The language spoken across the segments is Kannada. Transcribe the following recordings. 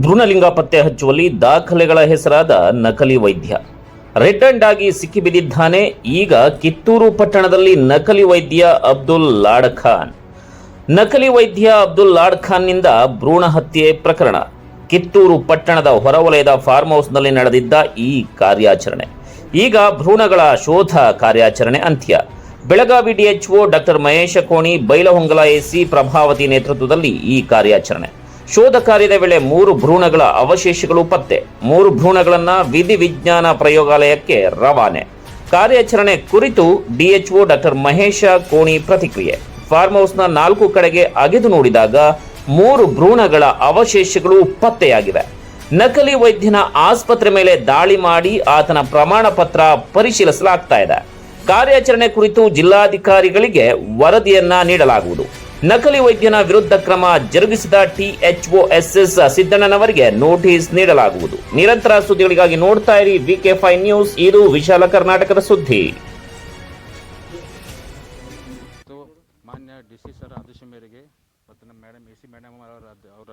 ಭ್ರೂಣಲಿಂಗ ಪತ್ತೆ ಹಚ್ಚುವಲ್ಲಿ ದಾಖಲೆಗಳ ಹೆಸರಾದ ನಕಲಿ ವೈದ್ಯ. ರಿಟರ್ನ್ಡ್ ಆಗಿ ಸಿಕ್ಕಿಬಿದ್ದಿದ್ದಾನೆ ಈಗ ಕಿತ್ತೂರು ಪಟ್ಟಣದಲ್ಲಿ ನಕಲಿ ವೈದ್ಯ ಅಬ್ದುಲ್ ಲಾಡ್ ಖಾನ್. ನಕಲಿ ವೈದ್ಯ ಅಬ್ದುಲ್ ಲಾಡ್ ಖಾನ್ನಿಂದ ಭ್ರೂಣ ಹತ್ಯೆ ಪ್ರಕರಣ. ಕಿತ್ತೂರು ಪಟ್ಟಣದ ಹೊರವಲಯದ ಫಾರ್ಮ್ ಹೌಸ್ನಲ್ಲಿ ನಡೆದಿದ್ದ ಈ ಕಾರ್ಯಾಚರಣೆ. ಈಗ ಭ್ರೂಣಗಳ ಶೋಧ ಕಾರ್ಯಾಚರಣೆ ಅಂತ್ಯ. Belagavi DHO doctor Mahesh Koni, Bailhongal AC Prabhavati ನೇತೃತ್ವದಲ್ಲಿ ಈ ಕಾರ್ಯಾಚರಣೆ. ಶೋಧ ಕಾರ್ಯದ ವೇಳೆ ಮೂರು ಭ್ರೂಣಗಳ ಅವಶೇಷಗಳು ಪತ್ತೆ. ಮೂರು ಭ್ರೂಣಗಳನ್ನ ವಿಧಿವಿಜ್ಞಾನ ಪ್ರಯೋಗಾಲಯಕ್ಕೆ ರವಾನೆ. ಕಾರ್ಯಾಚರಣೆ ಕುರಿತು ಡಿಎಚ್ಒ ಡಾಕ್ಟರ್ ಮಹೇಶ ಕೋಣಿ ಪ್ರತಿಕ್ರಿಯೆ. ಫಾರ್ಮ್ ಹೌಸ್ನ ನಾಲ್ಕು ಕಡೆಗೆ ಅಗೆದು ನೋಡಿದಾಗ ಮೂರು ಭ್ರೂಣಗಳ ಅವಶೇಷಗಳು ಪತ್ತೆಯಾಗಿವೆ. ನಕಲಿ ವೈದ್ಯನ ಆಸ್ಪತ್ರೆ ಮೇಲೆ ದಾಳಿ ಮಾಡಿ ಆತನ ಪ್ರಮಾಣ ಪತ್ರ ಪರಿಶೀಲಿಸಲಾಗ್ತಾ ಇದೆ. ಕಾರ್ಯಾಚರಣೆ ಕುರಿತು ಜಿಲ್ಲಾಧಿಕಾರಿಗಳಿಗೆ ವರದಿಯನ್ನ ನೀಡಲಾಗುವುದು. ನಕಲಿ ವೈದ್ಯನ ವಿರುದ್ಧ ಕ್ರಮ ಜರುಗಿಸಿದ ಟಿಎಚ್ಒಎಸ್ಎಸ್ ಸಿದ್ದಣ್ಣನವರಿಗೆ ನೋಟಿಸ್ ನೀಡಲಾಗುವುದು. ನಿರಂತರ ಸುದ್ದಿಗಳಿಗಾಗಿ ನೋಡ್ತಾ ಇರಿ ವಿಕೆ ಫೈ ನ್ಯೂಸ್, ಇದು ವಿಶಾಲ ಕರ್ನಾಟಕದ ಸುದ್ದಿ. ಮಾನ್ಯ ಡಿ ಸಿ ಸರ್ ಆದೇಶ ಮೇರೆಗೆ ಮತ್ತು ನಮ್ಮ ಮೇಡಮ್ ಎ ಮೇಡಮ್ ಅವರ ಅವರ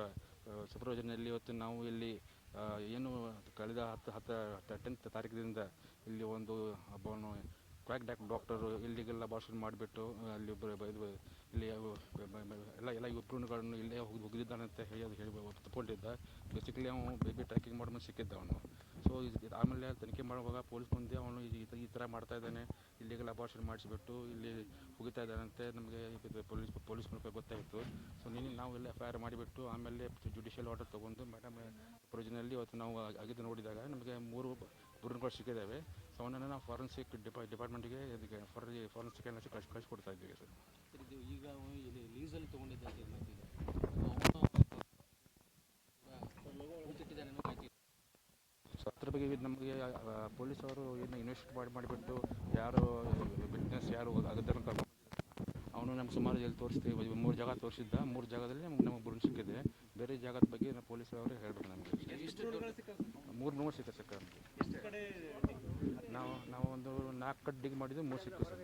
ಸುಪ್ರಯೋಜನೆಯಲ್ಲಿ ಇವತ್ತು ನಾವು ಇಲ್ಲಿ ಏನು ಕಳೆದ ಹತ್ತು ಹತ್ತು ಟೆಂತ್ ತಾರೀಕಿನಿಂದ ಇಲ್ಲಿ ಒಂದು ಒಬ್ಬನು ಕ್ವಾಕ್ ಡಾಕ್ ಡಾಕ್ಟರು ಇಲ್ಲಿಗೆಲ್ಲ ಭಾಷಣ ಮಾಡಿಬಿಟ್ಟು ಅಲ್ಲಿ ಒಬ್ಬರು ಇಲ್ಲಿ ಎಲ್ಲ ಎಲ್ಲ ಇಬ್ಬರುಗಳನ್ನು ಇಲ್ಲೇ ಹೋಗಿ ಹೋಗಿದ್ದಾನೆ ಅಂತ ಹೇಳಿ ಅದು ಹೇಳಿ ತಗೊಂಡಿದ್ದ ಬೇಸಿಕಲಿ ಅವನು ಬೇಬಿ ಟ್ರ್ಯಾಕಿಂಗ್ ಮಾಡಿ ಸಿಕ್ಕಿದ್ದ ಅವನು. ಸೊ ಆಮೇಲೆ ತನಿಖೆ ಮಾಡುವಾಗ ಪೊಲೀಸ್ ಮುಂದೆ ಅವನು ಈ ಥರ ಮಾಡ್ತಾ ಇದ್ದಾನೆ. ಇಲ್ಲಿಗೆಲ್ಲ ಅಬಾರ್ಷನ್ ಮಾಡಿಸಿಬಿಟ್ಟು ಇಲ್ಲಿ ಹೋಗಿತಾ ಇದ್ದಾನಂತೆ ನಮಗೆ ಪೊಲೀಸ್ ಪೊಲೀಸ್ ಮೂಲಕ ಗೊತ್ತಾಯಿತು. ಸೊ ನಿನ್ನೆ ನಾವು ಎಲ್ಲ ಎಫ್ ಐ ಆರ್ ಮಾಡಿಬಿಟ್ಟು ಆಮೇಲೆ ಜುಡಿಷಿಯಲ್ ಆರ್ಡರ್ ತೊಗೊಂಡು ಮೇಡಮ್ ಪ್ರೊವಿಜನಲ್ಲಿ ಇವತ್ತು ನಾವು ಅಗಿದು ನೋಡಿದಾಗ ನಮಗೆ ಮೂರು ಭ್ರೂಣಗಳು ಸಿಕ್ಕಿದ್ದಾವೆ. ಅವನನ್ನು ನಾವು ಫಾರೆನ್ಸಿಕ್ ಡಿಪಾ ಡಿಪಾರ್ಟ್ಮೆಂಟ್ಗೆ ಇದಕ್ಕೆ ಫಾರ್ ಫಾರೆನ್ಸಿಕ್ ಕಳಿಸಿ ಕಳಿಸಿ ಕೊಡ್ತಾ ಇದ್ದೀವಿ ಸರ್. ಸರ್ ಇದು ಈಗ ಅವನು ಇಲ್ಲಿ ಲೀಸಲ್ಲಿ ತೊಗೊಂಡಿದ್ದ ಅಂತ ಇದು ಮಾಹಿತಿ ಇದೆ ಅವನು ಹುಚ್ಚಿಟ್ಟಿದ್ದಾನೆ ಅನ್ನೋ ಮಾಹಿತಿ ಇದೆ. ಸೊ ಅದ್ರ ಬಗ್ಗೆ ಇದು ನಮಗೆ ಪೊಲೀಸವರು ಏನು ಇನ್ವೆಸ್ಟ್ ಮಾಡಿ ಮಾಡಿಬಿಟ್ಟು ಯಾರು ವಿಟ್ನೆಸ್ ಯಾರು ಅಗತ್ಯನ ಕರ್ಕೊಂಡು ಅವನು ನಮ್ಗೆ ಸುಮಾರು ಎಲ್ಲಿ ತೋರಿಸ್ತೀವಿ ಮೂರು ಜಾಗ ತೋರಿಸಿದ್ದ. ಮೂರು ಜಾಗದಲ್ಲಿ ನಮ್ಗೆ ನಮಗೆ ಬುರುಣ್ ಸಿಕ್ಕಿದೆ. ಬೇರೆ ಜಾಗದ ಬಗ್ಗೆ ನಾವು ಪೊಲೀಸ್ ಅವರು ಹೇಳ್ಬೇಕು ನಮಗೆ. ಮೂರು ಸಿಕ್ಕ ಸರ್. ನಮಗೆ ನಾವು ನಾವು ಒಂದು ನಾಲ್ಕು ಕಟ್ ಡಿಗ್ ಮಾಡಿದ್ದು ಮೂರು ಸಿಕ್ಕು ಸರ್.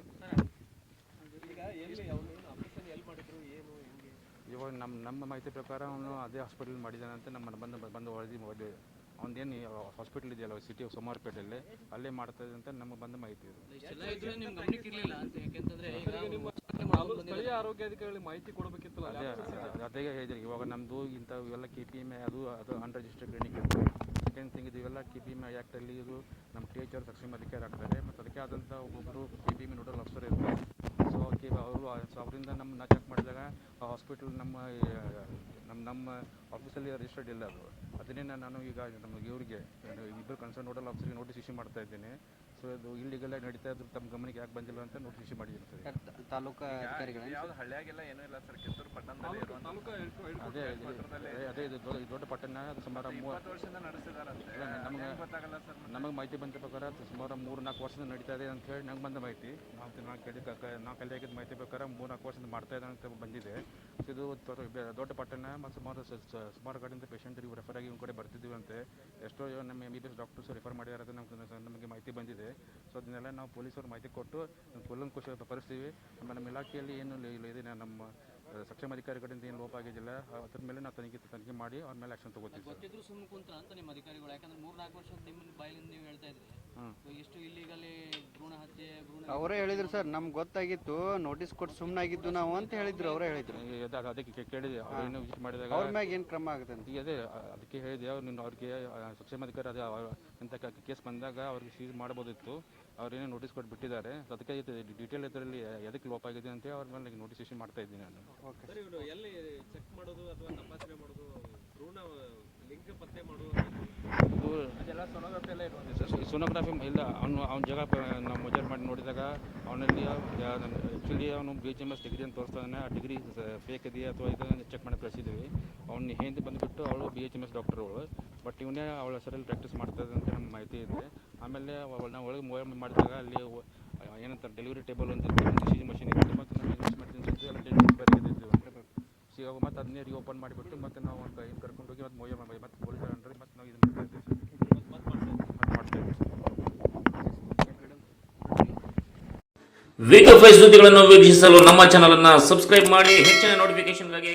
ಇವಾಗ ನಮ್ಮ ನಮ್ಮ ಮಾಹಿತಿ ಪ್ರಕಾರ ಅವನು ಅದೇ ಹಾಸ್ಪಿಟಲ್ ಮಾಡಿದ್ದಾನೆ ಅಂತ ನಮ್ಮ ಬಂದು ಬಂದು ವರದಿ ವರದಿ ಅವನೇನು ಹಾಸ್ಪಿಟಲ್ ಇದೆಯಲ್ಲ ಸಿಟಿ ಸೋಮಾರ್ಪೇಟೆಯಲ್ಲಿ ಅಲ್ಲೇ ಮಾಡ್ತಾ ಇದೆ. ಅಂತ ನಮಗೆ ಬಂದ ಮಾಹಿತಿ ಇದು ಸ್ಥಳೀಯ ಆರೋಗ್ಯಾಧಿಕಾರಿಗಳಿಗೆ ಮಾಹಿತಿ ಕೊಡಬೇಕಿತ್ತು ಅದೇ ಹೇಳಿದ್ರಿ. ಇವಾಗ ನಮ್ಮದು ಇಂಥ ಇವೆಲ್ಲ ಕೆ ಪಿ ಎಂ ಅದು ಅದು ಅನ್ರಿಜಿಸ್ಟರ್ಡ್ ಕ್ಲಿನಿಕ್ ಸೆಕೆಂಡ್ ಥಿಂಗ್ ಇದು ಕೆ ಪಿ ಎಂ ಆ್ಯಕ್ಟಲ್ಲಿ ಇದು ನಮ್ಮ ಟೀಚರ್ ಎಚ್ ಅವ್ರು ಸಕ್ಷಮ ಅಧಿಕಾರಿ ಆಗ್ತಾರೆ. ಮತ್ತು ಅದಕ್ಕೆ ಆದಂಥ ಒಬ್ಬೊಬ್ಬರು K P M nodal officer ಇರ್ತಾರೆ. ಸೊ ಕೆ ಅವರು ಸೊ ಅವರಿಂದ ನಮ್ಮನ್ನ ಚೆಕ್ ಮಾಡಿದಾಗ ಆ ಹಾಸ್ಪಿಟಲ್ ನಮ್ಮ ನಮ್ಮ ನಮ್ಮ ಆಫೀಸಲ್ಲಿ ರಿಜಿಸ್ಟರ್ಡ್ ಇಲ್ಲ ಅದು. ಅದನ್ನೇ ನಾನು- ಈಗ ನಮ್ಮ ಇವರಿಗೆ ಇಬ್ಬರು ಕನ್ಸರ್ನ್ ನೋಡಲ್ ಆಫೀಸರ್ಗೆ ನೋಟಿಸ್ ಇಶ್ಯೂ ಮಾಡ್ತಾ ಇದ್ದೀನಿ. ಸೊ ಇದು ಇಲ್ಲಿಗೆಲ್ಲ ನಡೀತಾ ಇದ್ರು ತಮ್ಮ ಗಮನಕ್ಕೆ ಯಾಕೆ ಬಂದಿಲ್ಲ ಅಂತ ನೋಟಿಸ್ ಇಶ್ಯೂ ಮಾಡಿದ್ದೀನಿ ಸರ್ ತಾಲೂಕಾ ಅಧಿಕಾರಿಗಳು ಯಾವ್ದು ಹಳ್ಳಿಯಾಗೆಲ್ಲ ಏನೂ ಇಲ್ಲ ಸರ್. ಕಿತ್ತೂರು ಪಟ್ಟಣದಲ್ಲಿ ಅದೇ ಅದೇ ಅದೇ ಇದು ದೊಡ್ಡ ದೊಡ್ಡ ಪಟ್ಟಣ ಅದು ಸುಮಾರು ಮೂವತ್ತು ವರ್ಷದಿಂದ ನಡೆಸಿದಾರೆ ನಮ್ಗೆ- ಗೊತ್ತಾಗಲ್ಲ ಸರ್ ನಮಗೆ ಮಾಹಿತಿ ಬಂದ ಪ್ರಕಾರ ಸುಮಾರು ಮೂರು ನಾಲ್ಕು ವರ್ಷದಿಂದ ನಡೀತಾ ಇದೆ ಅಂತ ಹೇಳಿ ನಂಗೆ ಬಂದ ಮಾಹಿತಿ. ನಾವು ನಾವು ಕೇಳಿದ ನಾವು ಕಲಿಯಾಗಿದ್ದ ಮಾಹಿತಿ ಪ್ರಕಾರ ಮೂರು ನಾಲ್ಕು ವರ್ಷದಿಂದ ಮಾಡ್ತಾ ಇದೆ ಅಂತ ಬಂದಿದೆ. ಇದು ದೊಡ್ಡ ಪಟ್ಟಣ ಮತ್ತು ಸುಮಾರು ಸುಮಾರು ಕಡೆಯಿಂದ ಪೇಷಂಟ್ ಇವು ರೆಫರ್ ಆಗಿ ಒಂದು ಕಡೆ ಬರ್ತಿದ್ದೀವಿ ಅಂತೆ ಎಷ್ಟೋ ಜನ ನಮ್ಮ M B B S doctors refer ಮಾಡಿದ್ದಾರೆ ಅಂತ ನಮ್ಗೆ ನಮಗೆ ಮಾಹಿತಿ ಬಂದಿದೆ. ಸೊ ಅದನ್ನೆಲ್ಲ ನಾವು ಪೊಲೀಸರು ಮಾಹಿತಿ ಕೊಟ್ಟು ಕುಲಂಕುಷ ಪರಿಸ್ತೀವಿ ಆಮೇಲೆ ನಮ್ಮ ಇಲಾಖೆಯಲ್ಲಿ ಏನು ಇದೆ ನಮ್ಮ ಸಕ್ಷಮ ಅಧಿಕಾರಿ ಕಡೆಯಿಂದ ಏನು ಲೋಪ ಆಗಿದ್ದಿಲ್ಲ ಅದ್ರ ಮೇಲೆ ನಾವು ತನಿಖೆ ತನಿಖೆ ಮಾಡಿ ಅವ್ರ ಮೇಲೆ ಆಕ್ಷನ್ ತಗೋತೀವಿ ಗೊತ್ತಿದ್ರು ಸುಮ್ಮನೆ ಕುಂತ್ರ ಅಂತ ನಿಮ್ಮ ಅಧಿಕಾರಿಗಳು. ಯಾಕಂದ್ರೆ ಮೂರ್ ನಾಲ್ಕು ವರ್ಷ ನಿಮ್ಮ ಬಾಯಿಲಿಂದ ನೀವು ಹೇಳ್ತಾ ಇದ್ರಿ. ಸೊ ಎಷ್ಟು ಇಲ್ಲಿಗಲ್ಲಿ ಭ್ರೂಣ ಹತ್ಯೆ ಭ್ರೂಣ ಅವರೇ ಹೇಳಿದ್ರು ಸರ್. ನಮ್ಗೆ ಗೊತ್ತಾಗಿತ್ತು. ನೋಟಿಸ್ ಕೊಟ್ಟು ಸುಮ್ಮನಾಗಿದ್ದು ನಾವು ಅಂತ ಹೇಳಿದ್ರು ಅವರೇ ಹೇಳಿದ್ರು. ಅದ- ಅದಕ್ಕೆ ಕೇಳಿದೆ. ಅವ್ರೇನು ವಿಸಿಟ್ ಮಾಡಿದಾಗ ಅವ್ರ ಮ್ಯಾಗ ಏನು ಕ್ರಮ ಆಗುತ್ತೆ ಅಂತ? ಈಗ ಅದೇ ಅ- ಅದಕ್ಕೆ ಹೇಳಿದೆ. ಅವ್ರು ನೀನು ಅವ್ರಿಗೆ ಸಕ್ಷಮ ಅಧಿಕಾರಿ ಅದೇ ಅಂತ ಇಂಥ ಕೇಸ್ ಬಂದಾಗ ಅವ್ರಿಗೆ ಸೀಸ್ ಮಾಡ್ಬೋದಿತ್ತು. ಅವ್ರೇನೋ ನೋಟಿಸ್ ಕೊಟ್ಟು ಬಿಟ್ಟಿದ್ದಾರೆ. ಸೊ ಅದಕ್ಕೆ ಡಿಟೇಲ್ ಇದರಲ್ಲಿ ಎದಕ್ಕೆ ಲೋಪ ಆಗಿದೆ ಅಂತ ಅವ್ರ ಮೇಲೆ ನೋಟಿಸ್ ಇಶ್ಯೂ ಮಾಡ್ತಾ ಇದ್ದೀನಿ ನಾನು. ಓಕೆ ಸರ್ ಇವರು ಎಲ್ಲಿ ಚೆಕ್ ಮಾಡೋದು ಅಥವಾ ತಪಾಸಣೆ ಮಾಡೋದು ಭ್ರೂಣ ಲಿಂಗ ಪತ್ತೆ ಮಾಡೋದು ಸೊನೋಗ್ರಫಿ ಇಲ್ಲ. ಅವನು ಅವ್ನ ಜಾಗ ನಾವು ಮೆಜರ್ ಮಾಡಿ ನೋಡಿದಾಗ ಅವನಲ್ಲಿ ಆ್ಯಕ್ಚುಲಿ ಅವನು B H M S degree ಅಂತ ತೋರಿಸ್ತಾ ಇದ್ದಾನೆ ಆ ಡಿಗ್ರಿ ಫೇಕ್ ಇದೆಯಾ ಅಥವಾ ಇದನ್ನು ಚೆಕ್ ಮಾಡಿ ಕಳಿಸಿದ್ದೀವಿ ಅವ್ನು ಹಿಂದೆ ಬಂದುಬಿಟ್ಟು ಅವಳು B H M S doctor ಅವಳು. ಬಟ್ ಇವನೇ ಅವಳ ಹೆಸರಲ್ಲಿ ಪ್ರಾಕ್ಟೀಸ್ ಮಾಡ್ತಾ ಇದೆ ಅಂತ ನಮ್ಮ ಮಾಹಿತಿ ಇದೆ. ಆಮೇಲೆ ನಾವು ಒಳಗೆ ಮೊಬೈಲ್ ಮಾಡಿದಾಗ ಅಲ್ಲಿ ಏನಂತ ಡೆಲಿವರಿ ಟೇಬಲ್ ಅಂತ ಸಿ ಮಷಿನ್ ಇರುತ್ತೆ ಮತ್ತು ನಾವು ಬರ್ತಿದ್ದೀವಿ ಅಂದರೆ ಮತ್ತೆ ಅದನ್ನೇ ರೀಓಪನ್ ಮಾಡಿಬಿಟ್ಟು ಮತ್ತೆ ನಾವು ಒಂದು ಏನು ಕರ್ಕೊಂಡು ಹೋಗಿ ಮತ್ತೆ ಮೊಯ್ಯ ಮಾಡಿ ಮತ್ತೆ ಪೊಲೀಸರ ಅಂಡ್ರೆ ಮತ್ತೆ ನಾವು ಇದನ್ನು ಮಾಡ್ತಾ ಇದ್ದೀವಿ ಸರ್ ಮತ್ತೆ ಮಾಡ್ತಾ ಇದ್ದೀವಿ ವಿಕ ಸುದ್ದಿಗಳನ್ನು ವೀಕ್ಷಿಸಲು ನಮ್ಮ ಚಾನಲ್ ಅನ್ನು ಸಬ್ಸ್ಕ್ರೈಬ್ ಮಾಡಿ ಹೆಚ್ಚಿನ ನೋಟಿಫಿಕೇಶನ್ಗಾಗಿ